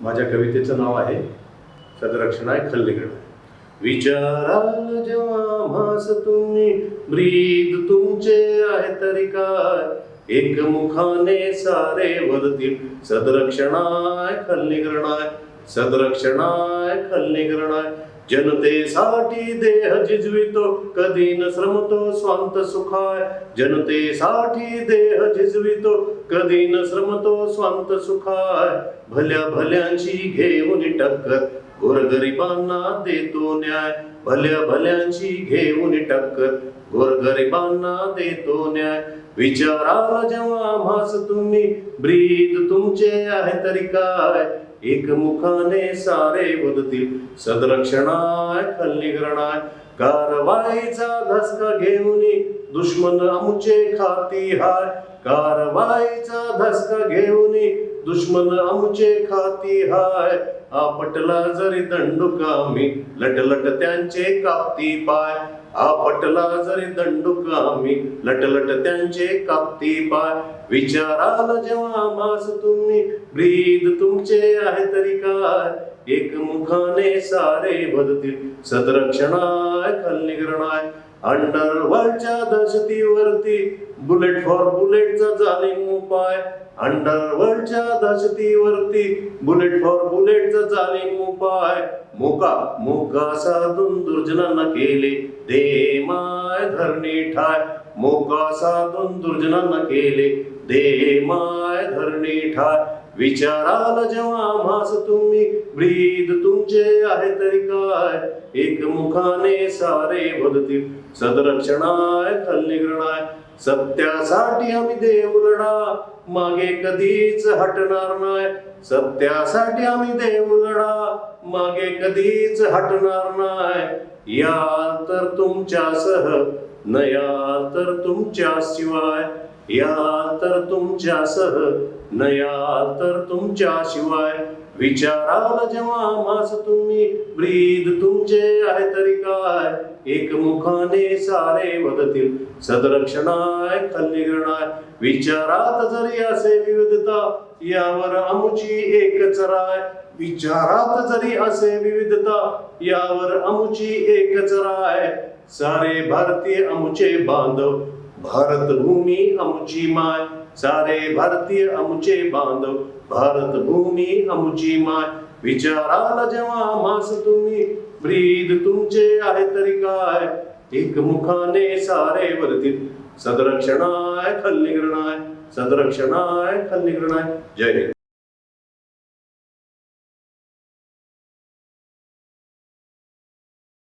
माझ्या कवितेचं नाव आहे सदरक्षणाय खल्लेगड. विचाराल जेव्हा मास तुम्ही ब्रीद तुमचे आहे तरी काय? एक मुखाने सारे वदतील सदरक्षणाय खल्लीकरणाय सदरक्षणाय खल्लीकरणाय जनतेसाठी देह झिजवितो कधी न श्रमतो स्वांत सुखाय. जनतेसाठी देह झिजवितो कधी न श्रमतो स्वांत सुखाय. भल्या भल्यांची घेऊन टक्कर गोरगरिबांना देतो न्याय. भल्या भल्यांची घेऊन टक्कर गोरगरिबांना देतो न्याय. विचाराल जेव्हा मास तुम्ही ब्रीद तुमचे आहे तरी काय? एक मुखाने सारे बदतील सदरक्षणाय खल्लीकरणाय. कारवाईचा धसका घेऊन दुश्मन आमचे खाती हाय. कारवाईचा धसका घेऊन दुश्मन आमचे खाती हाय. आपटला जरी दंडुकामी लटलट त्यांचे कापती पाय. आपटला जरी दंडुकामी लटलट त्यांचे कापती पाय. विचाराल जेव्हा मास तुम्ही ब्रीद तुमचे आहे तरी काय? एक मुखाने सारे बदतील सदरक्षणाय खल्लीकरणाय अंडरवर्ल्डच्या दहशतीवरती बुलेट फॉर बुलेटचा जालिम उपाय. अंडरवर्ल्डच्या दहशतीवरती बुलेट फॉर बुलेटचा जालिम उपाय. मोका मोका साधून दुर्जनांना केले दे माय धरणी ठाय. मोका साधून दुर्जनांना केले दे माय धरणी ठाय. विचाराल जेव्हा मास तुम्ही ब्रीद तुमचे आहे तरी काय? एक मुखाने सारे वदतील सदरक्षणाय खल्लीकरणाय सत्यासाठी आम्ही देव लढा. मागे कधीच हटणार नाही. सत्यासाठी आम्ही देव लढा. मागे कधीच हटणार नाही. या तर तुमच्यासह न या तर तुमच्या शिवाय. या तर तुमच्यासह न या तर तुमच्या शिवाय. विचाराला जेव्हा मास तुम्ही ब्रीद तुमचे आहे तरी काय? एकमुखाने सारे वदतील सदरक्षणाय खल्लीकरणाय विचारात जरी असे विविधता यावर आमुची एकच राय विचारात जरी असे विविधता यावर आमुची एकच राय सारे भारतीय आमुचे बांधव भारत भूमी आमची माय सारे भारतीय आमचे बांधव। भारत भूमी आमची माय विचाराल जेव्हा मास तुम्ही ब्रीद तुमचे आहे तरी काय? एक मुखाने सारे वरतील सदरक्षणाय खल्लीकरणाय सदरक्षणाय खल्लीकरणाय जय हिंद।